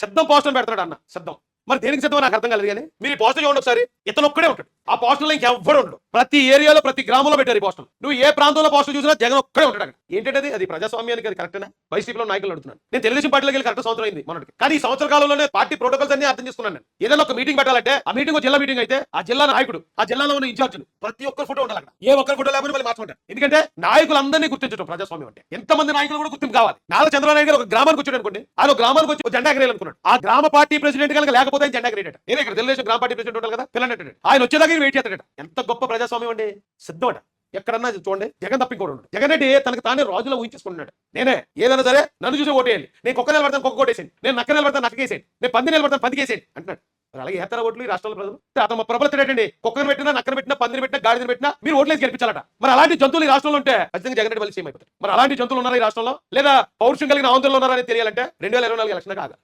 శబ్దం పోస్టర్ పెడతాడు అన్న. శబ్దం. మరి దేనికి సిద్ధం నాకు అర్థం కాలేదు కానీ మీరు పోస్టర్ చూడండి ఒకసారి ఇతను ఒక్కడే ఉంటాడు. ఆ పోస్టర్లో ఇంకెవ్వడు ఉండడు. ప్రతి ఏరియాలో ప్రతి గ్రామంలో పెట్టారు ఈ పోస్టర్ నువ్వు ఏ ప్రాంతంలో పోస్టర్ చూసినా జగన్ ఒక్కడే ఉంటాడు అక్కడ. ఏంటంటే అది? ప్రజాస్వామ్యానికి అది కరెక్టేనా? వైసీపీలో నాయకులు అడుగుతున్నాను. నేను తెలుగుదేశం పార్టీలోకి వెళ్ళి కరెక్ట్ సంవత్సరం అయింది మనకి కానీ ఈ సంవత్సర కాలంలోనే పార్టీ ప్రోటోకాల్స్ అన్ని అర్థం చేసుకున్నాను నేను. ఏదైనా ఒక మీటింగ్ పెట్టాలంటే ఆ మీటింగ్ జిల్లా మీటింగ్ అయితే ఆ జిల్లా నాయకుడు ఆ జిల్లాలో ఉన్న ఇన్ఛార్జీలు ప్రతి ఒక్కరు ఫోటో ఉండాలి అక్కడ. ఏ ఒక్కరు ఫోటో లేకపోతే మళ్ళీ మార్చుకుంటారు. ఎందుకంటే నాయకులందరినీ గుర్తించడం ప్రజాస్వామ్యం అంటే. ఎంతమంది నాయకులు కూడా గుర్తింపు కావాలి. నాలుగు చంద్రబాబు నాయుడు గారు ఒక గ్రామానికి వచ్చాడు అనుకోండి. ఆయన గ్రామానికి వచ్చి జెండా ఎగరేయాలనుకున్నాడు. ఆ గ్రామ పార్టీ ప్రెసిడెంట్ కనుక లేకపోతే జెండా ఎగరేయట నేను ఇక్కడ తెలుగుదేశం గ్రామ పార్టీ ప్రెసిడెంట్ ఉంటారు కదా? పిల్లలు ఆయన వచ్చేదాకా వెయిట్ చేస్తాడట ఎంత గొప్ప ప్రజాస్వామ్యం అండి? సిద్ధమట ఎక్కడన్నా చూడండి. జగన్ తప్ప ఇంకోటి ఉండడు. జగన్ రెడ్డి తనకు తానే రాజులో ఊహించుకుంటున్నాడు నేనే. ఏదైనా సరే నన్ను చూసి ఓటేయాలి. నేను కుక్క నిలబడతాను కుక్క కొట్టేసేయండి. నేను నక్క నిలబడతాను నక్కకేసేయండి నేను పంది నిలబడతాను పందికేసేయండి అంటున్నాడు. మరి అలాగే ఏతర ఓట్లు ఈ రాష్ట్రంలో ప్రజలు? అతను ప్రబలతేటండి కుక్కను పెట్టినా నక్కను పెట్టినా పందిని పెట్టినా గాడిని పెట్టినా మీరు ఓట్లేసి గెలిపించాలట. మరి అలాంటి జంతువులు ఈ రాష్ట్రంలో ఉంటే ఖచ్చితంగా జగన్ రెడ్డి వాళ్ళు సీఎం అయిపోతారు మరి అలాంటి జంతువులు ఉన్నారా ఈ రాష్ట్రంలో? లేదా పౌరుషం కలిగిన ఆందోళన ఉన్నారని అని తెలియాలంటే రెండు వేల ఇరవై నాలుగు ఎలక్షన్ కాగా